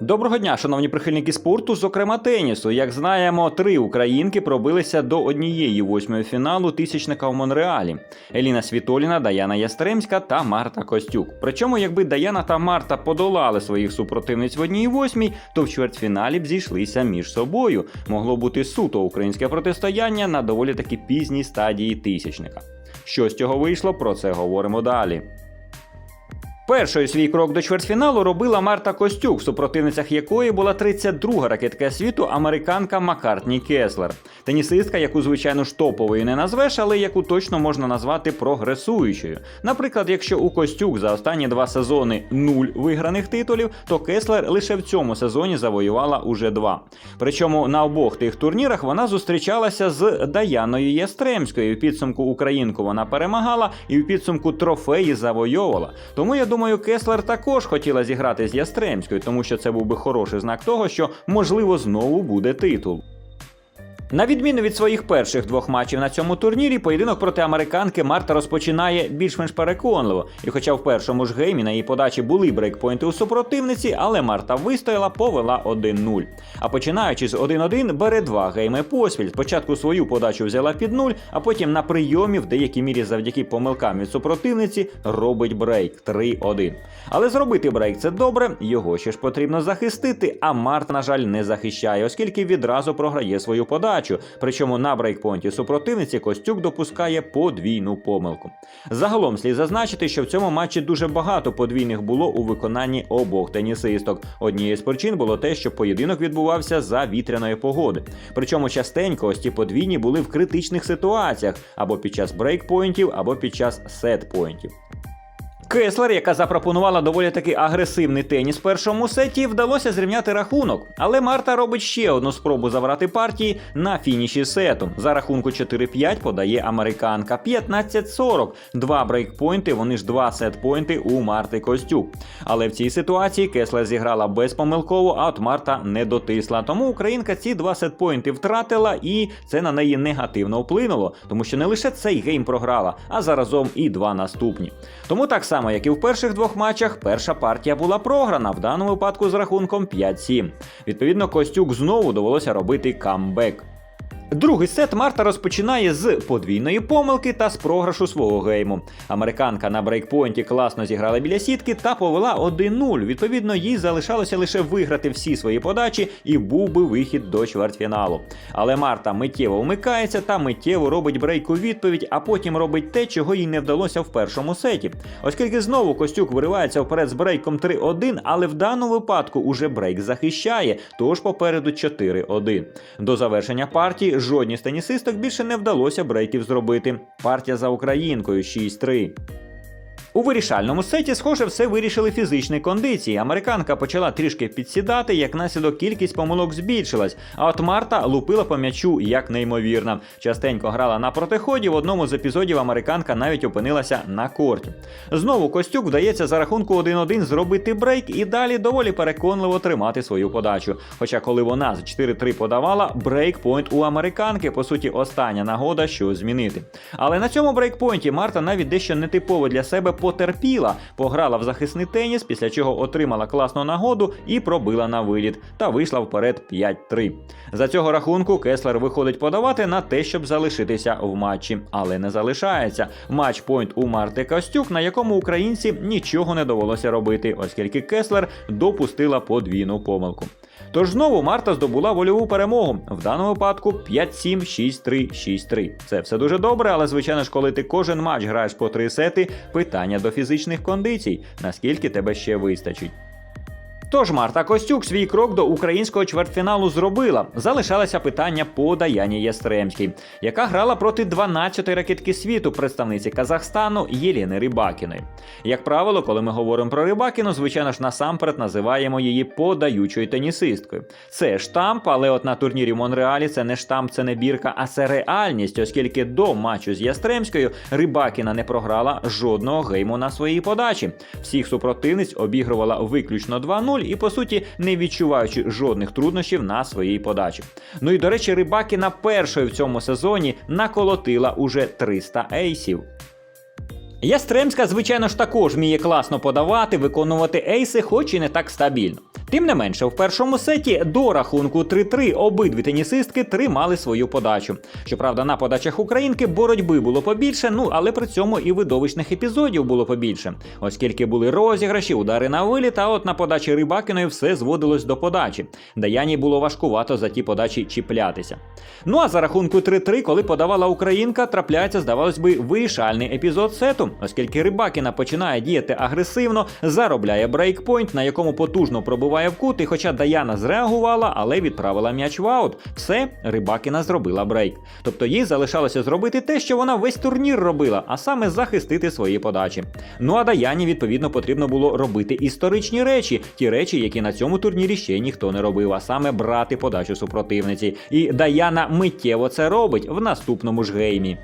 Доброго дня, шановні прихильники спорту, зокрема тенісу. Як знаємо, три українки пробилися до однієї восьмої фіналу тисячника в Монреалі: Еліна Світоліна, Даяна Ястремська та Марта Костюк. Причому, якби Даяна та Марта подолали своїх супротивниць в одній восьмій, то в чвертьфіналі б зійшлися між собою. Могло бути суто українське протистояння на доволі таки пізній стадії тисячника. Що з цього вийшло, про це говоримо далі. Першою свій крок до чвертьфіналу робила Марта Костюк, в супротивницях якої була 32-га ракетка світу американка Маккартні Кеслер. Тенісистка, яку, звичайно ж, топовою не назвеш, але яку точно можна назвати прогресуючою. Наприклад, якщо у Костюк за останні два сезони нуль виграних титулів, то Кеслер лише в цьому сезоні завоювала уже два. Причому на обох тих турнірах вона зустрічалася з Даяною Ястремською. В підсумку українку вона перемагала і в підсумку трофеї завойовувала. Тому я думаю, Кеслер також хотіла зіграти з Ястремською, тому що це був би хороший знак того, що можливо знову буде титул. На відміну від своїх перших двох матчів на цьому турнірі, поєдинок проти американки Марта розпочинає більш-менш переконливо. І хоча в першому ж геймі на її подачі були брейкпойнти у супротивниці, але Марта вистояла, повела 1-0. А починаючи з 1-1, бере два гейми поспіль. Спочатку свою подачу взяла під 0, а потім на прийомі, в деякій мірі завдяки помилкам від супротивниці, робить брейк 3-1. Але зробити брейк це добре, його ще ж потрібно захистити. А Марта, на жаль, не захищає, оскільки відразу програє свою подачу. Причому на брейкпойнті супротивниці Костюк допускає подвійну помилку. Загалом слід зазначити, що в цьому матчі дуже багато подвійних було у виконанні обох тенісисток. Однією з причин було те, що поєдинок відбувався за вітряної погоди. Причому частенько ось ці подвійні були в критичних ситуаціях або під час брейкпойнтів, або під час сетпойнтів. Кеслер, яка запропонувала доволі таки агресивний теніс в першому сеті, вдалося зрівняти рахунок. Але Марта робить ще одну спробу забрати партії на фініші сету. За рахунку 4-5 подає американка 15-40. Два брейкпойнти, вони ж два сетпойнти у Марти Костюк. Але в цій ситуації Кеслер зіграла безпомилково, а от Марта не дотисла. Тому українка ці два сетпойнти втратила, і це на неї негативно вплинуло, тому що не лише цей гейм програла, а заразом і два наступні. Тому так само, як і в перших двох матчах, перша партія була програна, в даному випадку з рахунком 5-7. Відповідно, Костюк знову довелося робити камбек. Другий сет Марта розпочинає з подвійної помилки та з програшу свого гейму. Американка на брейкпойнті класно зіграла біля сітки та повела 1-0. Відповідно, їй залишалося лише виграти всі свої подачі і був би вихід до чвертьфіналу. Але Марта миттєво вмикається та миттєво робить брейк у відповідь, а потім робить те, чого їй не вдалося в першому сеті. Оскільки знову Костюк виривається вперед з брейком 3-1, але в даному випадку уже брейк захищає, тож попереду 4-1. До завершення партії жодній станісисток більше не вдалося брейків зробити. Партія за українкою 6-3. У вирішальному сеті, схоже, все вирішили фізичні кондиції. Американка почала трішки підсідати, як наслідок кількість помилок збільшилась. А от Марта лупила по м'ячу як неймовірно. Частенько грала на протиході. В одному з епізодів американка навіть опинилася на корті. Знову Костюк вдається за рахунку 1-1 зробити брейк і далі доволі переконливо тримати свою подачу. Хоча, коли вона з 4-3 подавала, брейкпойнт у американки, по суті, остання нагода, що змінити. Але на цьому брейкпойнті Марта навіть дещо нетипово для себе потерпіла, пограла в захисний теніс, після чого отримала класну нагоду і пробила на виліт, та вийшла вперед 5-3. За цього рахунку Кеслер виходить подавати на те, щоб залишитися в матчі, але не залишається. Матч-пойнт у Марти Костюк, на якому українці нічого не довелося робити, оскільки Кеслер допустила подвійну помилку. Тож знову Марта здобула вольову перемогу. В даному випадку 5-7, 6-3, 6-3. Це все дуже добре, але звичайно ж, коли ти кожен матч граєш по три сети, питання до фізичних кондицій, наскільки тебе ще вистачить. Тож Марта Костюк свій крок до українського чвертьфіналу зробила. Залишалося питання по Даяні Ястремській, яка грала проти 12-ї ракетки світу, представниці Казахстану Єліни Рибакіної. Як правило, коли ми говоримо про Рибакіну, звичайно ж насамперед називаємо її подаючою тенісисткою. Це штамп, але от на турнірі Монреалі це не штамп, це не бірка, а це реальність, оскільки до матчу з Ястремською Рибакіна не програла жодного гейму на своїй подачі. Всіх супротивниць обігрувала виключно 2-0 і по суті не відчуваючи жодних труднощів на своїй подачі. Ну і до речі, Рибакіна першою в цьому сезоні наколотила уже 300 ейсів. Ястремська, звичайно ж, також вміє класно подавати, виконувати ейси, хоч і не так стабільно. Тим не менше, в першому сеті до рахунку 3-3 обидві тенісистки тримали свою подачу. Щоправда, на подачах українки боротьби було побільше, ну але при цьому і видовищних епізодів було побільше, оскільки були розіграші, удари на виліт, а от на подачі Рибакіної все зводилось до подачі. Даяні було важкувато за ті подачі чіплятися. Ну а за рахунку 3-3, коли подавала українка, трапляється, здавалось би, вирішальний епізод сету, оскільки Рибакіна починає діяти агресивно, заробляє брейкпойнт, на якому потужно пробиває в кут, і хоча Даяна зреагувала, але відправила м'яч в аут. Все, Рибакіна зробила брейк. Тобто їй залишалося зробити те, що вона весь турнір робила, а саме захистити свої подачі. Ну а Даяні, відповідно, потрібно було робити історичні речі, ті речі, які на цьому турнірі ще ніхто не робив, а саме брати подачу супротивниці. І Даяна миттєво це робить в наступному ж геймі.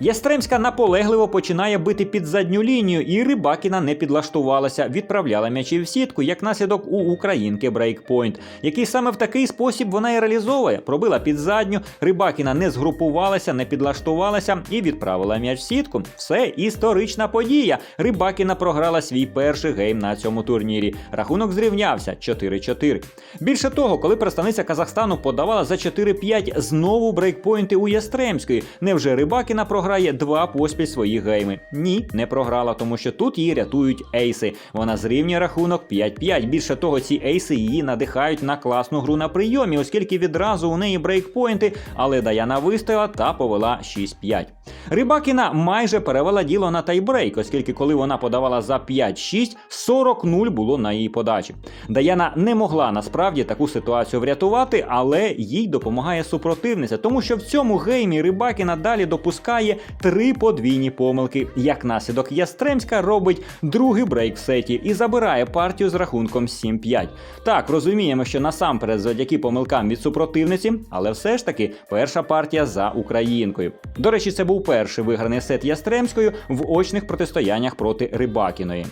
Ястремська наполегливо починає бити під задню лінію, і Рибакіна не підлаштувалася, відправляла м'ячі в сітку, як наслідок у українки брейкпойнт, який саме в такий спосіб вона і реалізовує. Пробила під задню, Рибакіна не згрупувалася, не підлаштувалася і відправила м'яч в сітку. Все історична подія. Рибакіна програла свій перший гейм на цьому турнірі. Рахунок зрівнявся 4-4. Більше того, коли представниця Казахстану подавала за 4-5 знову брейкпойнти у Ястремської, невже Рибакіна програє два поспіль свої гейми? Ні, не програла, тому що тут її рятують ейси. Вона зрівнює рахунок 5-5. Більше того, ці ейси її надихають на класну гру на прийомі, оскільки відразу у неї брейкпойнти, але Даяна вистояла та повела 6-5. Рибакіна майже перевела діло на тайбрейк, оскільки коли вона подавала за 5-6, 40-0 було на її подачі. Даяна не могла насправді таку ситуацію врятувати, але їй допомагає супротивниця, тому що в цьому геймі Рибакіна далі допускає три подвійні помилки. Як наслідок Ястремська робить другий брейк в сеті і забирає партію з рахунком 7-5. Так, розуміємо, що насамперед завдяки помилкам від супротивниці, але все ж таки перша партія за українкою. До речі, це був перший виграний сет Ястремською в очних протистояннях проти Рибакіної.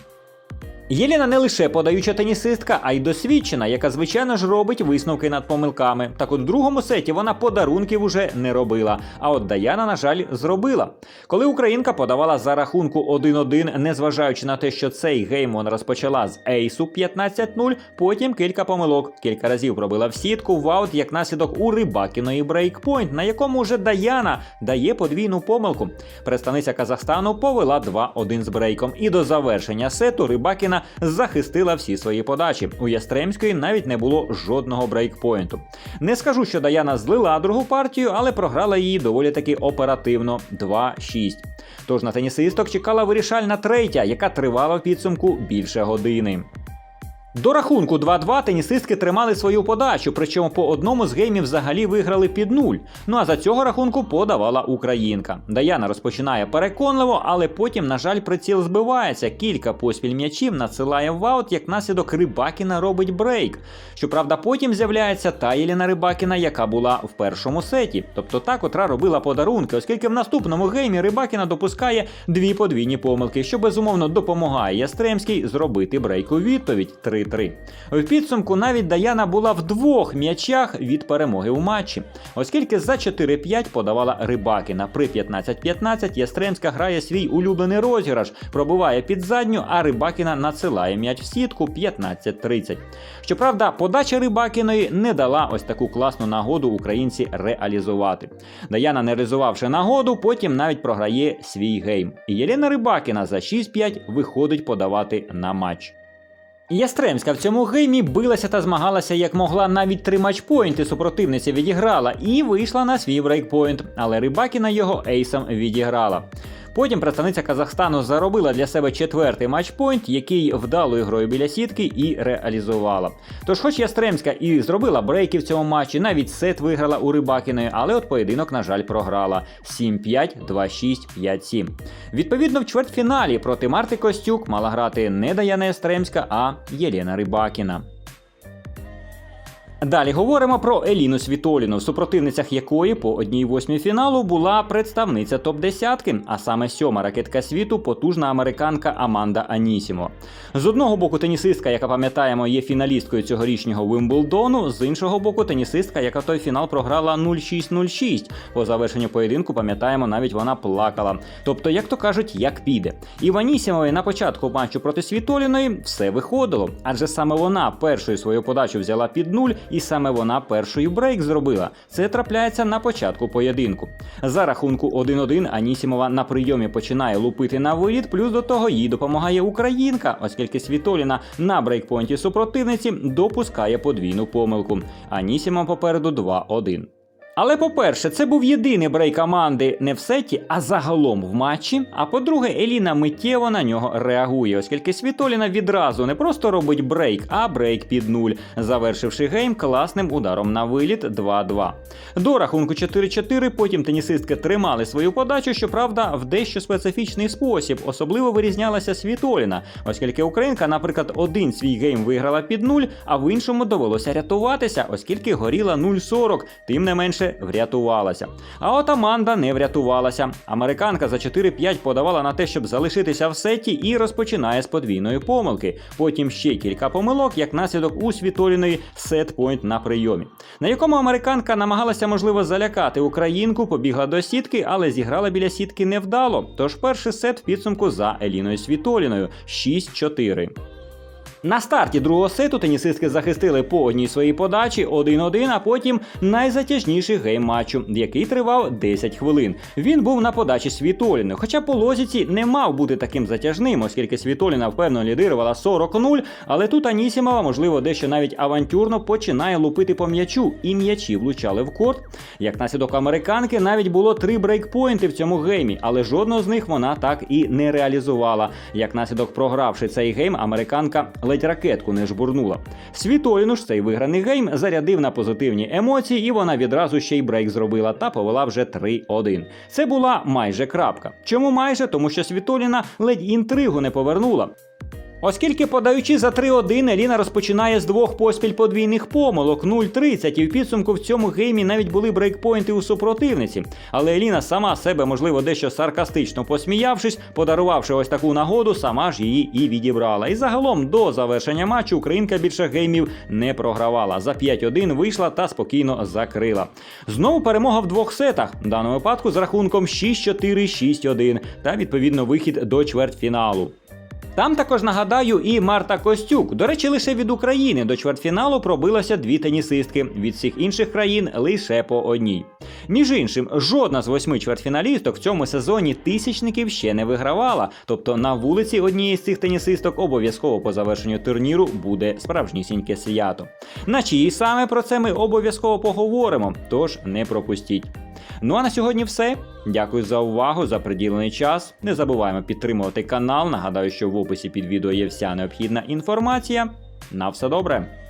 Єліна не лише подаюча тенісистка, а й досвідчена, яка звичайно ж робить висновки над помилками. Так от другому сеті вона подарунків уже не робила. А от Даяна, на жаль, зробила. Коли українка подавала за рахунку 1-1, незважаючи на те, що цей гейм вона розпочала з ейсу 15-0, потім кілька помилок, кілька разів пробила в сітку в аут як наслідок у Рибакіної брейкпойнт, на якому вже Даяна дає подвійну помилку. Представниця Казахстану повела 2-1 з брейком, і до завершення сету Рибакіна захистила всі свої подачі. У Ястремської навіть не було жодного брейкпойнту. Не скажу, що Даяна злила другу партію, але програла її доволі таки оперативно 2-6. Тож на тенісисток чекала вирішальна третя, яка тривала в підсумку більше години. До рахунку 2-2 тенісистки тримали свою подачу, причому по одному з геймів взагалі виграли під нуль. Ну а за цього рахунку подавала українка. Даяна розпочинає переконливо, але потім, на жаль, приціл збивається. Кілька поспіль м'ячів надсилає в аут, як наслідок Рибакіна робить брейк. Щоправда, потім з'являється та Єліна Рибакіна, яка була в першому сеті, тобто та, котра робила подарунки, оскільки в наступному геймі Рибакіна допускає дві подвійні помилки, що безумовно допомагає Ястремській зробити брейк у відповідь 3 3. В підсумку навіть Даяна була в двох м'ячах від перемоги у матчі, оскільки за 4-5 подавала Рибакіна. При 15-15 Ястремська грає свій улюблений розіграш, пробиває під задню, а Рибакіна надсилає м'яч в сітку 15-30. Щоправда, подача Рибакіної не дала ось таку класну нагоду українці реалізувати. Даяна, не реалізувавши нагоду, потім навіть програє свій гейм. І Єлена Рибакіна за 6-5 виходить подавати на матч. Ястремська в цьому геймі билася та змагалася як могла, навіть три матчпойнти супротивниця відіграла і вийшла на свій брейкпойнт, але Рибакіна його ейсом відіграла. Потім представниця Казахстану заробила для себе четвертий матчпойнт, який вдалою грою біля сітки і реалізувала. Тож, хоч Ястремська і зробила брейки в цьому матчі, навіть сет виграла у Рибакіної, але от поєдинок, на жаль, програла 7-5, 2-6, 5-7. Відповідно, в чвертьфіналі проти Марти Костюк мала грати не Даяна Ястремська, а Єлена Рибакіна. Далі говоримо про Еліну Світоліну, в супротивницях якої по одній восьмій фіналу була представниця топ-10, а саме сьома ракетка світу, потужна американка Аманда Анісімо. З одного боку, тенісистка, яка пам'ятаємо, є фіналісткою цьогорічного Вимблдону, з іншого боку, тенісистка, яка той фінал програла 0-6-0-6. По завершенню поєдинку, пам'ятаємо, навіть вона плакала. Тобто, як то кажуть, як піде. І в Анісімової на початку матчу проти Світоліної все виходило, адже саме вона першою свою подачу взяла під нуль, і саме вона першою брейк зробила. Це трапляється на початку поєдинку. За рахунку 1-1 Анісімова на прийомі починає лупити на виліт, плюс до того їй допомагає українка, оскільки Світоліна на брейкпонті супротивниці допускає подвійну помилку. Анісімова попереду 2-1. Але по-перше, це був єдиний брейк команди не в сеті, а загалом в матчі. А по-друге, Еліна миттєво на нього реагує, оскільки Світоліна відразу не просто робить брейк, а брейк під нуль, завершивши гейм класним ударом на виліт 2-2. До рахунку 4-4 потім тенісистки тримали свою подачу, щоправда, в дещо специфічний спосіб. Особливо вирізнялася Світоліна, оскільки Українка, наприклад, один свій гейм виграла під нуль, а в іншому довелося рятуватися, оскільки горіла 0-40, тим не менше врятувалася. А от Аманда не врятувалася. Американка за 4-5 подавала на те, щоб залишитися в сеті, і розпочинає з подвійної помилки. Потім ще кілька помилок, як наслідок у Світоліної сет-пойнт на прийомі, на якому американка намагалася, можливо, залякати українку, побігла до сітки, але зіграла біля сітки невдало. Тож перший сет в підсумку за Еліною Світоліною 6-4. На старті другого сету тенісистки захистили по одній своїй подачі 1-1, а потім найзатяжніший гейм матчу, який тривав 10 хвилин. Він був на подачі Світоліни, хоча по лозіці не мав бути таким затяжним, оскільки Світоліна впевнено лідирувала 40-0, але тут Анісімова, можливо, дещо навіть авантюрно починає лупити по м'ячу, і м'ячі влучали в корт. Як наслідок американки, навіть було три брейкпойнти в цьому геймі, але жодного з них вона так і не реалізувала. Як наслідок програвши цей гейм, американка ледь ракетку не жбурнула. Світоліну ж цей виграний гейм зарядив на позитивні емоції, і вона відразу ще й брейк зробила та повела вже 3-1. Це була майже крапка. Чому майже? Тому що Світоліна ледь інтригу не повернула. Оскільки подаючи за 3-1, Еліна розпочинає з двох поспіль подвійних помилок 0-30, і в підсумку в цьому геймі навіть були брейкпойнти у супротивниці. Але Еліна сама себе, можливо, дещо саркастично посміявшись, подарувавши ось таку нагоду, сама ж її і відібрала. І загалом до завершення матчу українка більше геймів не програвала. За 5-1 вийшла та спокійно закрила. Знову перемога в двох сетах, в даному випадку з рахунком 6-4, 6-1 та відповідно вихід до чвертьфіналу. Там також нагадаю і Марта Костюк. До речі, лише від України до чвертьфіналу пробилося дві тенісистки. Від всіх інших країн лише по одній. Між іншим, жодна з восьми чвертьфіналісток в цьому сезоні тисячників ще не вигравала. Тобто на вулиці однієї з цих тенісисток обов'язково по завершенню турніру буде справжнісіньке свято. На чиї саме про це ми обов'язково поговоримо, тож не пропустіть. Ну а на сьогодні все. Дякую за увагу, за приділений час. Не забуваємо підтримувати канал. Нагадаю, що в описі під відео є вся необхідна інформація. На все добре.